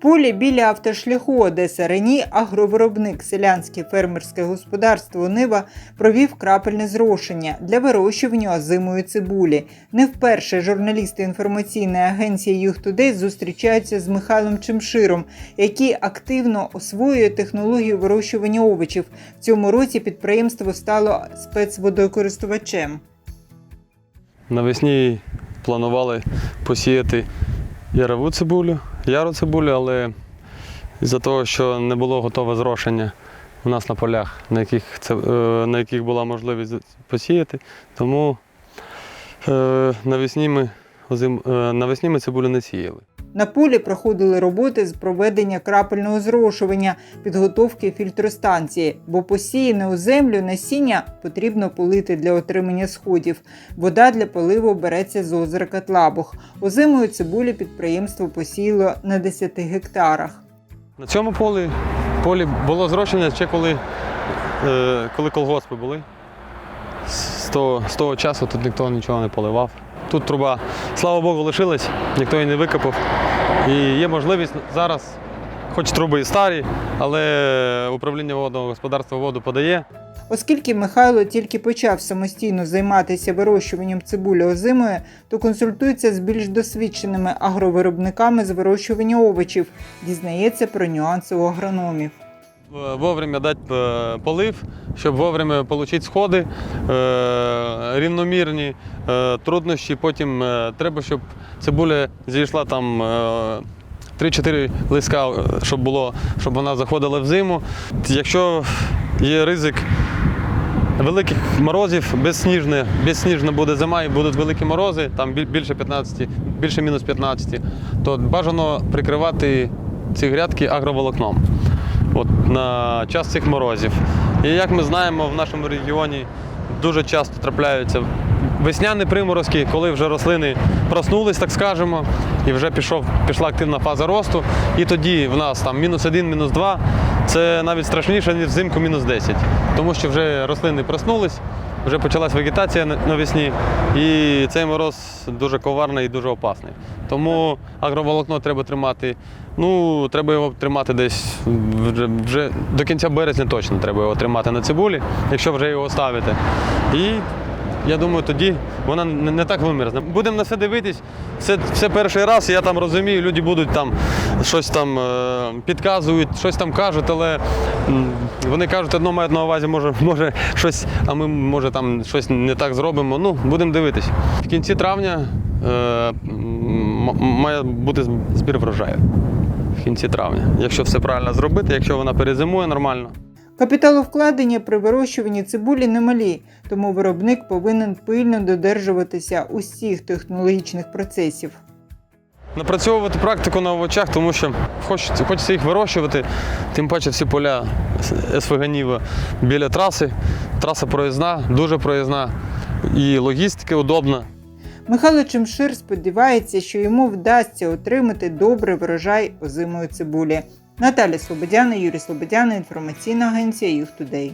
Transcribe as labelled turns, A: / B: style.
A: полі біля автошляху Одеса Рені агровиробник селянське фермерське господарство Нива провів крапельне зрошення для вирощування озимої цибулі. Не вперше журналісти інформаційної агенції «Юхтудей» зустрічаються з Михайлом Чемширом, який активно освоює технологію вирощування овочів. В цьому році підприємство стало спецводокористувачем.
B: Навесні планували посіяти ярову цибулю, яру цибулю, але із-за того, що не було готове зрошення у нас на полях, на яких, це, е, на яких була можливість посіяти, тому е, навесні ми, е, навесні ми цибулю не сіяли.
A: На полі проходили роботи з проведення крапельного зрошування, підготовки фільтростанції, бо посіяне у землю насіння потрібно полити для отримання сходів. Вода для поливу береться з озера Катлабух. Озимої цибулі підприємство посіяло на 10 гектарах.
B: На цьому полі, полі було зрошення ще коли, е, коли колгоспи були. З того, з того часу тут ніхто нічого не поливав. Тут труба, слава Богу, лишилась, ніхто її не викопав. І є можливість зараз, хоч труби і старі, але управління водного господарства воду подає.
A: Оскільки Михайло тільки почав самостійно займатися вирощуванням цибулі озимої, то консультується з більш досвідченими агровиробниками з вирощування овочів, дізнається про нюанси у агрономів.
B: В- Вовремя дати е, полив, щоб вовремя отримати сходи е, рівномірні, е, труднощі. Потім е, треба, щоб цибуля зійшла там. е, 3-4 лиска, е, щоб було, щоб вона заходила в зиму. Якщо є ризик великих морозів, безсніжне, безсніжна буде зима і будуть великі морози, там більше 15, більше мінус 15, то бажано прикривати ці грядки агроволокном от, на час цих морозів. І як ми знаємо, в нашому регіоні дуже часто трапляються весняні приморозки, коли вже рослини проснулись, так скажемо, і вже пішов, пішла активна фаза росту. І тоді в нас там мінус один, мінус два. Це навіть страшніше, ніж взимку мінус 10. Тому що вже рослини проснулись, вже почалась вегетація на- навесні, і цей мороз дуже коварний і дуже опасний. Тому агроволокно треба тримати. Ну, треба його тримати десь вже, вже до кінця березня точно треба його тримати на цибулі, якщо вже його ставити. І я думаю, тоді вона не, так вимерзне. Будемо на це дивитись. Все, все перший раз, я там розумію, люди будуть там щось там е, підказують, щось там кажуть, але вони кажуть, одно мають на увазі, може, може щось, а ми може там щось не так зробимо. Ну, будемо дивитись. В кінці травня е, має бути збір врожаю. В кінці травня. Якщо все правильно зробити, якщо вона перезимує нормально.
A: Капіталовкладення при вирощуванні цибулі немалі, тому виробник повинен пильно додержуватися усіх технологічних процесів.
B: Напрацьовувати практику на овочах, тому що хочеться, хочеться їх вирощувати, тим паче всі поля СВГ Ніва біля траси. Траса проїзна, дуже проїзна і логістика удобна.
A: Михайло Чемшир сподівається, що йому вдасться отримати добрий врожай озимої цибулі. Наталя Слободяна, Юрій Слободяна, інформаційна агенція «Юхтудей».